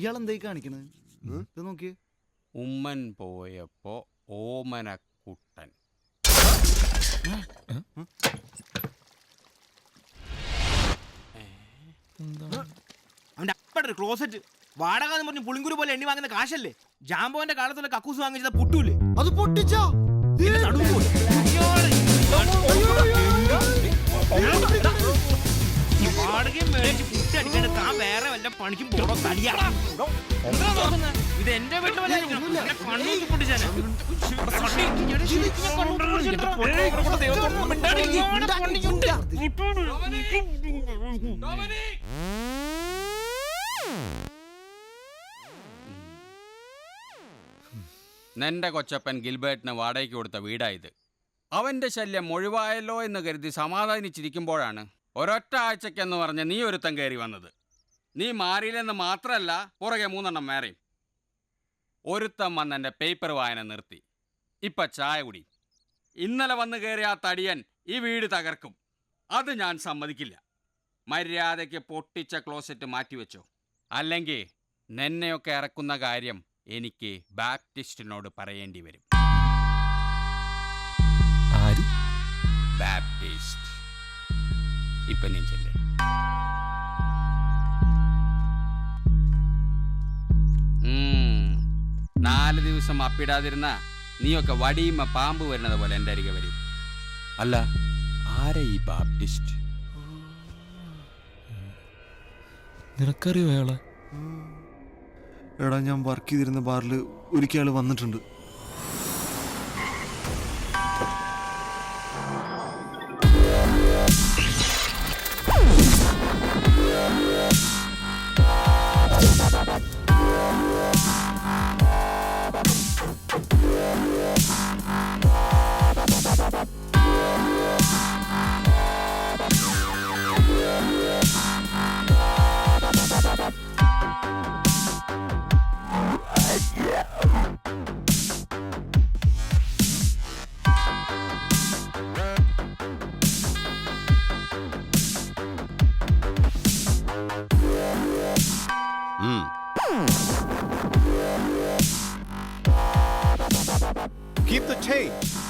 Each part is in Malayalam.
ഇയാൾ എന്തായി കാണിക്കണത് ഇത് നോക്കിയേ. ഉമ്മൻ പോയപ്പോ ഓമനക്കുട്ടൻ. അവന്റെ അപ്പടെ ക്ലോസറ്റ് വാടക എന്ന് പറഞ്ഞ് പുളിങ്കുരു പോലെ എണ്ണി വാങ്ങുന്ന കാശല്ലേ? ജാമ്പോന്റെ കാലത്തുള്ള കക്കൂസ് വാങ്ങിച്ചത് പൊട്ടൂലേ. അത് പൊട്ടിച്ചോ? വാടകയും മേടിച്ച് താൻ വേറെ വല്ല പണിക്കും പോടോ തടിയാ എന്താ നോക്കുന്നെ? ഇത് എന്റെ വീട്ടിൽ വല്ല. എന്നെ പൊട്ടിച്ചേനെ. ശരിക്കും ഞാൻ ഇവിടെ ദൈവത്തോട്. നിന്റെ കൊച്ചപ്പൻ ഗിൽബേർട്ടിന് വാടകയ്ക്ക് കൊടുത്ത വീടായത് അവന്റെ ശല്യം ഒഴിവായല്ലോ എന്ന് കരുതി സമാധാനിച്ചിരിക്കുമ്പോഴാണ് ഒരൊറ്റ ആഴ്ചക്കെന്ന് പറഞ്ഞ് നീ ഒരുത്തൻ കയറി വന്നത്. നീ മാറിയില്ലെന്ന് മാത്രമല്ല പുറകെ മൂന്നെണ്ണം മാറിയും ഒരുത്തം വന്ന് എന്റെ പേപ്പർ വായന നിർത്തി. ഇപ്പൊ ചായ കുടി. ഇന്നലെ വന്ന് കയറിയ ആ തടിയൻ ഈ വീട് തകർക്കും. അത് ഞാൻ സമ്മതിക്കില്ല. മര്യാദയ്ക്ക് പൊട്ടിച്ച ക്ലോസറ്റ് മാറ്റിവെച്ചോ. അല്ലെങ്കിൽ നിന്നെയൊക്കെ ഇറക്കുന്ന കാര്യം എനിക്ക് ബാപ്റ്റിസ്റ്റിനോട് പറയേണ്ടി വരും. ബാപ്റ്റിസ്റ്റ് ഇപ്പൊ നീ ചെല്ലേ. നാല് ദിവസം അപ്പിടാതിരുന്ന നീയൊക്കെ വടിയുമ്മ പാമ്പ് വരുന്നത് പോലെ എന്റെ അരികെ വരും. അല്ല ആരാ ഈ ബാപ്റ്റിസ്റ്റ്? നിനക്കറിയോ അയാളെ? എടാ ഞാൻ വർക്ക് ചെയ്തിരുന്ന ബാറിൽ ഒരിക്കൽ വന്നിട്ടുണ്ട്.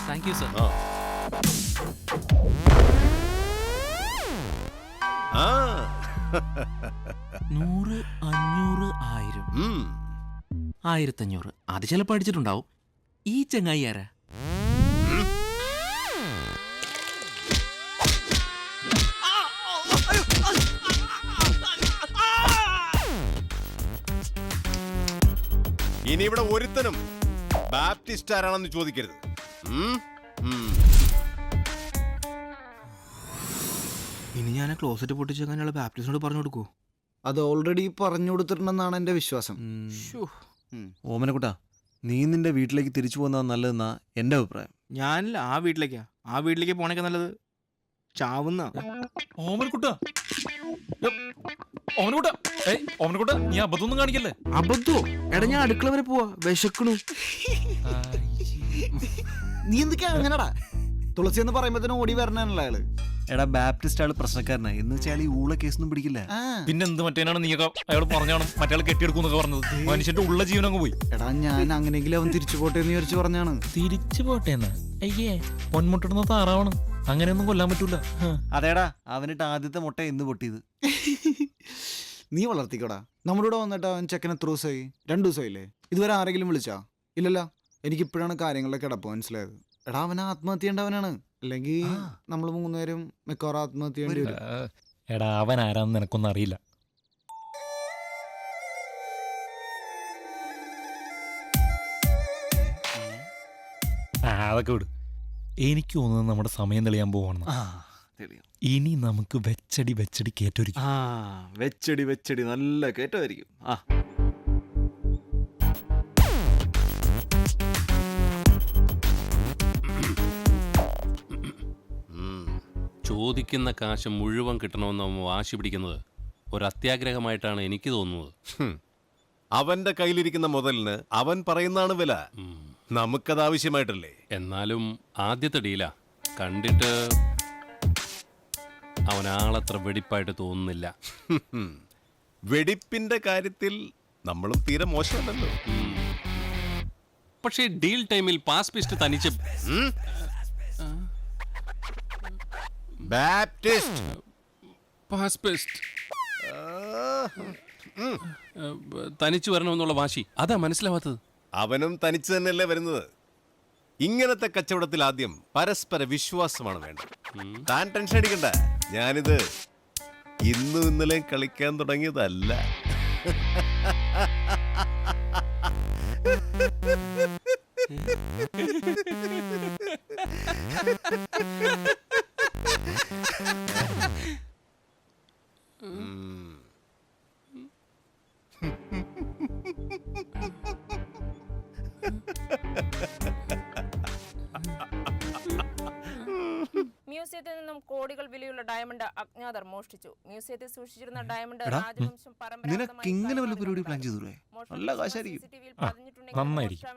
Thank you sir ആ. നൂറ് അഞ്ഞൂറ് ആയിരം Hmm. ആയിരത്തഞ്ഞൂറ് അത് ചിലപ്പോൾ അടിച്ചിട്ടുണ്ടാവും ഈ ചങ്ങായി ആരാ ഇനി ഇവിടെ ഒരുത്തനും ബാപ്റ്റിസ്റ്റ് ആരാണെന്ന് ചോദിക്കരുത് ഉം? ഉം. ഇനി ഞാൻ ക്ലോസറ്റ് പൊട്ടിച്ചേക്കാനുള്ള ബാപ്റ്റിസിനോട് പറഞ്ഞു കൊടുക്കൂ അത് ഓൾറെഡി പറഞ്ഞു കൊടുത്തിട്ടുണ്ടെന്നാണ് എന്റെ വിശ്വാസം. ഓമനക്കുട്ടാ നീ നിന്റെ വീട്ടിലേക്ക് തിരിച്ചു പോകുന്നതാ നല്ലതെന്നാ എന്റെ അഭിപ്രായം. ഞാനില്ല ആ വീട്ടിലേക്കാ. ആ വീട്ടിലേക്ക് പോണേക്കാ നല്ലത്. ചാവുന്ന. ഓമനക്കുട്ട. ഓമനക്കുട്ട. ഏയ് ഓമനക്കുട്ട നീ അബദ്ധമൊന്നും കാണിക്കല്ലേ? അബദ്ധോ? എടാ ഞാൻ അടുക്കള വരെ പോവാ. വിശക്കണു. നീ എന്തൊക്കെയാ അങ്ങനെടാ? തുളസി എന്ന് പറയുമ്പോഴത്തേനും ഓടി വരണല്ലോ അയാൾ. എടാ ബാപ്റ്റിസ്റ്റ് ആൾ പ്രശ്നക്കാരനാ. എന്ന് വെച്ചാൽ ഈ ഊള കേസൊന്നും പിടിക്കില്ല. ആ. പിന്നെ എന്ത് മറ്റേനാണ് നീയൊക്കെ അയാൾ പറഞ്ഞാണ് മറ്റേ കെട്ടിയെടുക്കുന്നൊക്കെ പറഞ്ഞത്. മനുഷ്യന്റെ ഉള്ള ജീവൻ അങ്ങ് പോയി. എടാ ഞാൻ അങ്ങനെയെങ്കിലും അവൻ തിരിച്ചു പോട്ടെ എന്ന് വിചാരിച്ചു പറഞ്ഞാണ്. തിരിച്ചു പോട്ടേന്ന് അയ്യേ പൊന്മുട്ടിടുന്ന താറാവണം. അങ്ങനെയൊന്നും കൊല്ലാൻ പറ്റൂല. ഹ്. അതേടാ അവനിട്ട് ആദ്യത്തെ മുട്ട എന്ന് പൊട്ടിയത്. നീ വളർത്തിക്കോടാ. നമ്മുടെ കൂടെ വന്നിട്ട് അവൻ ചെക്കൻ എത്ര ദിവസമായി രണ്ടു ദിവസമായില്ലേ? ഇതുവരെ ആരെങ്കിലും വിളിച്ചാ? ഇല്ലല്ല? എനിക്കിപ്പോഴാണ് കാര്യങ്ങളുടെ കിടപ്പ് മനസ്സിലായത്. എടാ അവൻ ആത്മഹത്യ ചെയ്യേണ്ടവനാണ്. അല്ലെങ്കിൽ നമ്മൾ മൂന്നുപേരും മിക്കവാറും ആത്മഹത്യ ചെയ്യേണ്ടി വരും. എടാ അവൻ ആരാന്ന് നിനക്കൊന്നും അറിയില്ല. ആ അതൊക്കെ വിട്. എനിക്ക് തോന്നുന്നത് നമ്മുടെ സമയം തെളിയാൻ പോവാണ് ഇനി നമുക്ക് വെച്ചടി വെച്ചടി കേറ്റൊരിക്കും ആ വെച്ചടി വെച്ചടി നല്ല കേട്ടമായിരിക്കും ആ. ചോദിക്കുന്ന കാശ് മുഴുവൻ കിട്ടണമെന്ന് അവൻ വാശി പിടിക്കുന്നത് ഒരു അത്യാഗ്രഹമായിട്ടാണ് എനിക്ക് തോന്നുന്നത്. അവന്റെ കയ്യിലിരിക്കുന്ന മുതലിന് അവൻ പറയുന്നതാണ് വില. നമുക്കത് ആവശ്യമായിട്ടല്ലേ എന്നാലും ആദ്യത്തെ ഡീല. കണ്ടിട്ട് അവനാളത്ര വെടിപ്പായിട്ട് തോന്നുന്നില്ല. വെടിപ്പിന്റെ കാര്യത്തിൽ നമ്മളും തീരെ മോശമല്ലല്ലോ. പക്ഷേ ഡീൽ ടൈമിൽ പാസ് പിസ്റ്റ് തനിച്ച് ബാപ്റ്റിസ്റ്റ് പാസ് തനിച്ച് വരണമെന്നുള്ള വാശി. അതാ മനസ്സിലാവാത്തത്. അവനും തനിച്ച് തന്നെയല്ലേ വരുന്നത്? ഇങ്ങനത്തെ കച്ചവടത്തിൽ ആദ്യം പരസ്പര വിശ്വാസമാണ് വേണ്ടത്. താൻ ടെൻഷൻ അടിക്കണ്ട. ഞാനിത് ഇന്നും ഇന്നലെ കളിക്കാൻ തുടങ്ങിയതല്ല. മ്യൂസിയത്തിൽ നിന്നും കോടികൾ വിലയുള്ള ഡയമണ്ട് അജ്ഞാതർ മോഷ്ടിച്ചു. മ്യൂസിയത്തിൽ സൂക്ഷിച്ചിരുന്ന ഡയമണ്ട് രാജവംശം നിനക്ക് ഇങ്ങനെ വല്ല പരിപാടി പ്ലാൻ ചെയ്തൂടെ? നല്ല കാശായിരിക്കും. നന്നായിരിക്കും.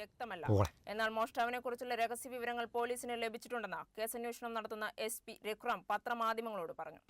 വ്യക്തമല്ല. എന്നാൽ മോഷ്ടാവിനെ കുറിച്ചുള്ള രഹസ്യ വിവരങ്ങൾ പോലീസിന് ലഭിച്ചിട്ടുണ്ടെന്ന് കേസന്വേഷണം നടത്തുന്ന എസ് പി രഘുറാം പത്രമാധ്യമങ്ങളോട് പറഞ്ഞു.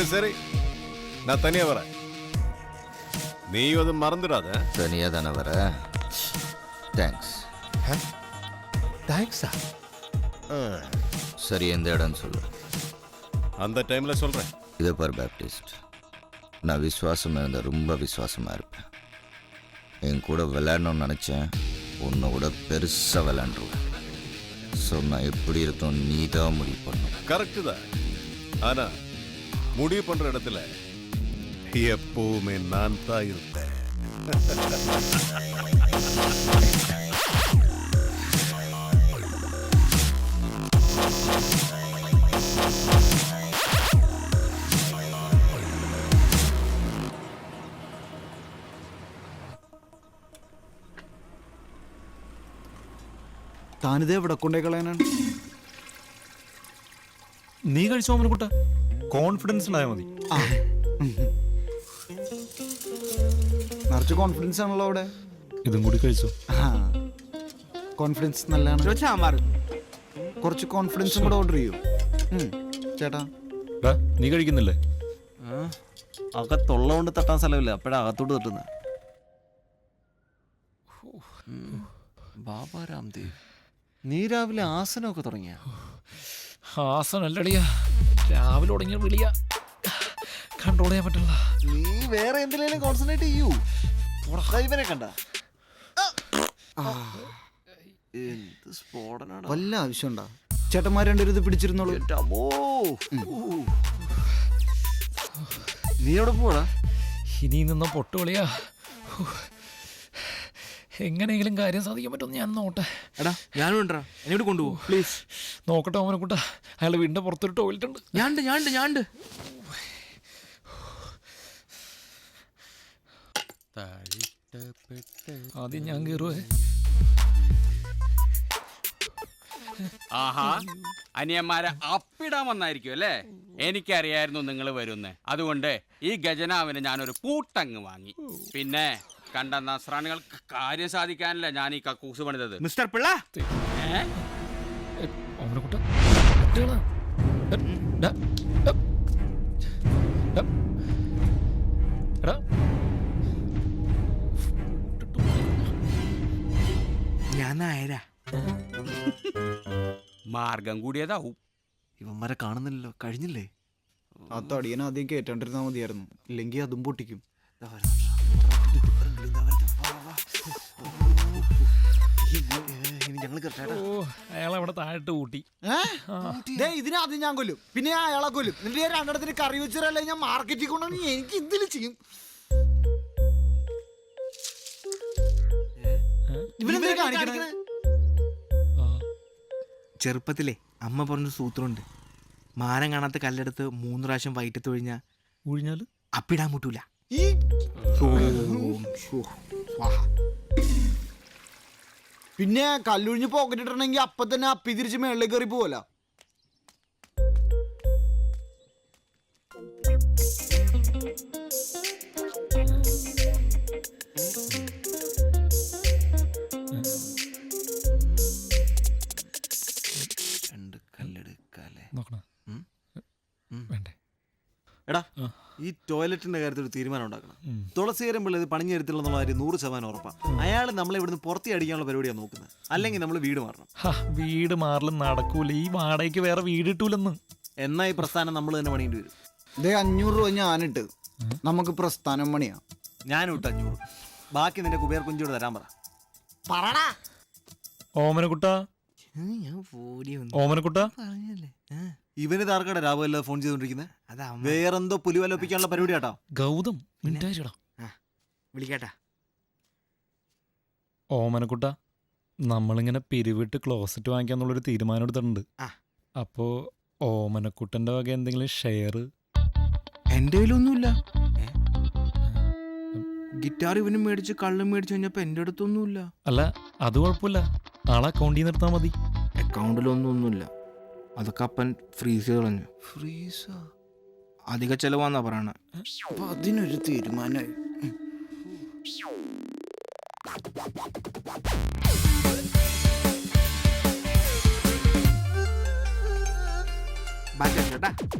சரி சரி. நான் தனியா வரேன். நீயும் அதை மறந்துடாத. தனியா தானே வர? தேங்க்ஸ் தேங்க்ஸா சரி எந்த இடம்னு சொல்லு. அந்த டைம்ல சொல்றேன். இதை பார் பேப்டிஸ்ட் நான் விசுவாசமாக இருந்தால் ரொம்ப விசுவாசமாக இருப்பேன். என் கூட விளையாடணும்னு நினச்சேன். உன்னை விட பெருசாக விளையாண்டுருவேன். ஸோ நான் எப்படி இருக்கோம்? நீ தான் முடிவு பண்ணும் கரெக்டு தான். ஆனா முடிவு பண்ற இடத்துல எப்பவுமே நான் தான் இருப்பேன் താനിത് എവിടെ കൊണ്ടേ കളയാനാണ് നീ കഴിച്ചോ ഓമനക്കുട്ട കോൺഫിഡൻസ് ഉണ്ടായാൽ മതി. നിറച്ച് കോൺഫിഡൻസ് ആണല്ലോ അവിടെ. ഇതും കൂടി കഴിച്ചോ. കോൺഫിഡൻസ് നല്ലതാണ്. കുറച്ച് കോൺഫിഡൻസും കൂടെ ഓർഡർ ചെയ്യൂ. ഉം. ചേട്ടാ. ഡാ, നീ കഴിക്കുന്നില്ലേ? അകത്തുള്ള കൊണ്ട് തട്ടാൻ സ്ഥലമില്ല. അപ്പോഴാ അകത്തോട്ട് തട്ടുന്നത് ബാബാ രാംദേവ്. നീ രാവിലെ ആസനമൊക്കെ തുടങ്ങിയ? ഹാസനല്ലടിയാ രാവിലെ തുടങ്ങിയ വിളിയ. കൺട്രോൾ ചെയ്യാൻ പറ്റില്ല. നീ വേറെ എന്തിനേലും കോൺസെൻട്രേറ്റ് ചെയ്യൂ. പുറത്തായിവരെ ഇവനെ കണ്ട. എന്ത് സ്ഫോടനാണ്. വല്ല ആവശ്യമുണ്ടാ? ചേട്ടന്മാർ രണ്ടുപേരും ഇത് പിടിച്ചിരുന്നോളൂ. നീ എവിടെ പോടാ ഇനി നിന്ന പൊട്ടുകളിയാ. എങ്ങനെയെങ്കിലും കാര്യം സാധിക്കാൻ പറ്റുമെന്ന് ഞാൻ നോട്ടെ എടാ ഞാനും ഉണ്ടാ എന്നോട് കൊണ്ടുപോകും പ്ലീസ് നോക്കട്ടെ ഓമനക്കുട്ട അയാൾ വീടിന്റെ പുറത്തൊരു ടോയ്ലറ്റ് ഉണ്ട്. ഞാണ്ട് ഞാണ്ട് ഞാണ്ട് ആദ്യം ഞാൻ കയറുവേ ആഹാ അനിയന്മാരെ അപ്പിടാൻ വന്നായിരിക്കും അല്ലേ? എനിക്കറിയായിരുന്നു നിങ്ങൾ വരുന്നേ. അതുകൊണ്ട് ഈ ഗജനാവിന് ഞാനൊരു പൂട്ടങ്ങ് വാങ്ങി. പിന്നെ കണ്ട നസ്രാണികൾക്ക് കാര്യം സാധിക്കാനല്ല ഞാൻ ഈ കക്കൂസ് പണിതത് മിസ്റ്റർ പിള്ള ഏ? ഓമനക്കുട്ട കുട്ടികളാ. ഡാ, ഡാ. ഡാ. എടാ ഞാൻ നായരാ മാർഗം കൂടിയതാവും ഇവന്മാരെ കാണുന്നില്ലല്ലോ കഴിഞ്ഞില്ലേ ആ തടിയൻ ആദ്യം കേട്ടോണ്ടിരുന്നാ മതിയായിരുന്നു ഇല്ലെങ്കിൽ അതും പൊട്ടിക്കും ദാ. അയാൾ അവിടെ താഴോട്ട് കൂട്ടി ദേ, ഇതിനെ ആദ്യം ഞാൻ കൊല്ലും പിന്നെ ഞാൻ അയാളെ കൊല്ലും എന്നിട്ട് ഞാൻ രണ്ടിടത്തിന് കറി വെച്ചിട്ടല്ലേ ഞാൻ മാർക്കറ്റിൽ കൊണ്ടുവന്ന് എനിക്ക് ഇതിൽ ചെയ്യും ചെറുപ്പത്തിലെ അമ്മ പറഞ്ഞ സൂത്രമുണ്ട് മാനം കാണാത്ത കല്ലെടുത്ത് മൂന്ന് പ്രാവശ്യം വൈകിട്ട് ഒഴിഞ്ഞ ഒഴിഞ്ഞാൽ അപ്പിടാൻ മുട്ടൂല ഈ പിന്നെ കല്ലുഴിഞ്ഞ് പോക്കറ്റ് ഇട്ടിട്ടുണ്ടെങ്കിൽ അപ്പൊ തന്നെ അപ്പി തിരിച്ച് മേളിലേക്ക് കയറി പോവല്ല നോക്കണം. വേണ്ടേ എടാ. ഈ ടോയ്ലറ്റിന്റെ കാര്യത്തിൽ ഒരു തീരുമാനം ഉണ്ടാക്കണം. തുളസീകരം പിള്ളേർ ഇത് പണിഞ്ഞു തരത്തില്ലെന്നുള്ള കാര്യം നൂറ് ശതമാനം ഉറപ്പാണ് അയാൾ നമ്മളെ ഇവിടുന്ന് പുറത്തി അടിക്കാനുള്ള പരിപാടിയാണ് നോക്കുന്നത് അല്ലെങ്കിൽ നമ്മൾ വീട് മാറണം. ഹാ വീട് മാറലും നടക്കൂല. ഈ വാടകയ്ക്ക് വേറെ വീട് കിട്ടൂലെന്ന് എന്നാ ഈ പ്രസ്ഥാനം നമ്മൾ തന്നെ പണിയേണ്ടി വരും. ഇതേ അഞ്ഞൂറ് രൂപ ഞാനിട്ട് നമുക്ക് പ്രസ്ഥാനം പണിയാ. ഞാനും ഇട്ട് അഞ്ഞൂറ്. ബാക്കി നിന്റെ കുബേർ കുഞ്ചോട് തരാൻ പറ. പറടാ. ഓമനക്കുട്ട? ഞാൻ ഓമനക്കുട്ട? പറഞ്ഞല്ലേ? ഇവന് താർക്കട രാഘവല്ല ഫോൺ ചെയ്തോണ്ടിരിക്കുന്നത് അതാ അമ്മ. വേറെന്തോ പുലിവലോപ്പിക്കാനുള്ള പരിപാടി കേട്ടോ ഗൗതം മിണ്ടായിടാ വിളിക്കട്ടാ. ഓമനക്കുട്ട നമ്മളിങ്ങനെ പിരിവിട്ട് ക്ലോസറ്റ് വാങ്ങിക്കാന്നുള്ളൊരു തീരുമാനം എടുത്തിട്ടുണ്ട്. ആ. അപ്പോ ഓമനക്കുട്ടന്റെ വക എന്തെങ്കിലും ഷെയർ എന്റെ കയ്യിലൊന്നുമില്ല. ഗിറ്റാർ ഇവനും മേടിച്ച് കള്ളും മേടിച്ച് കഴിഞ്ഞപ്പോ എന്റെ അടുത്തൊന്നുമില്ല. അല്ല അത് കുഴപ്പമില്ല. ആളെ അക്കൗണ്ടിൽ നിർത്താൽ മതി. അക്കൗണ്ടിലൊന്നും ഒന്നുമില്ല. അതൊക്കെ അപ്പൻ ഫ്രീസ് ചെയ്ത് കളഞ്ഞു. ഫ്രീസാ? അധിക ചെലവാന്നാ പറയണ. അപ്പൊ അതിനൊരു തീരുമാനമായി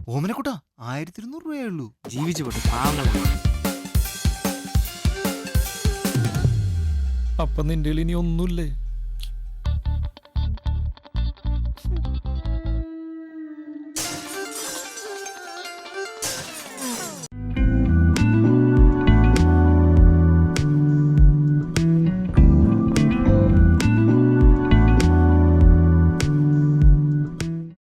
ഓമനക്കുട്ടാ ആയിരത്തി ഇരുന്നൂറ് രൂപയേ ഉള്ളൂ. ജീവിച്ചു പോട്ടെ പാവങ്ങളാ അപ്പൊ നിന്റെ ഇനി ഒന്നുമില്ലേ?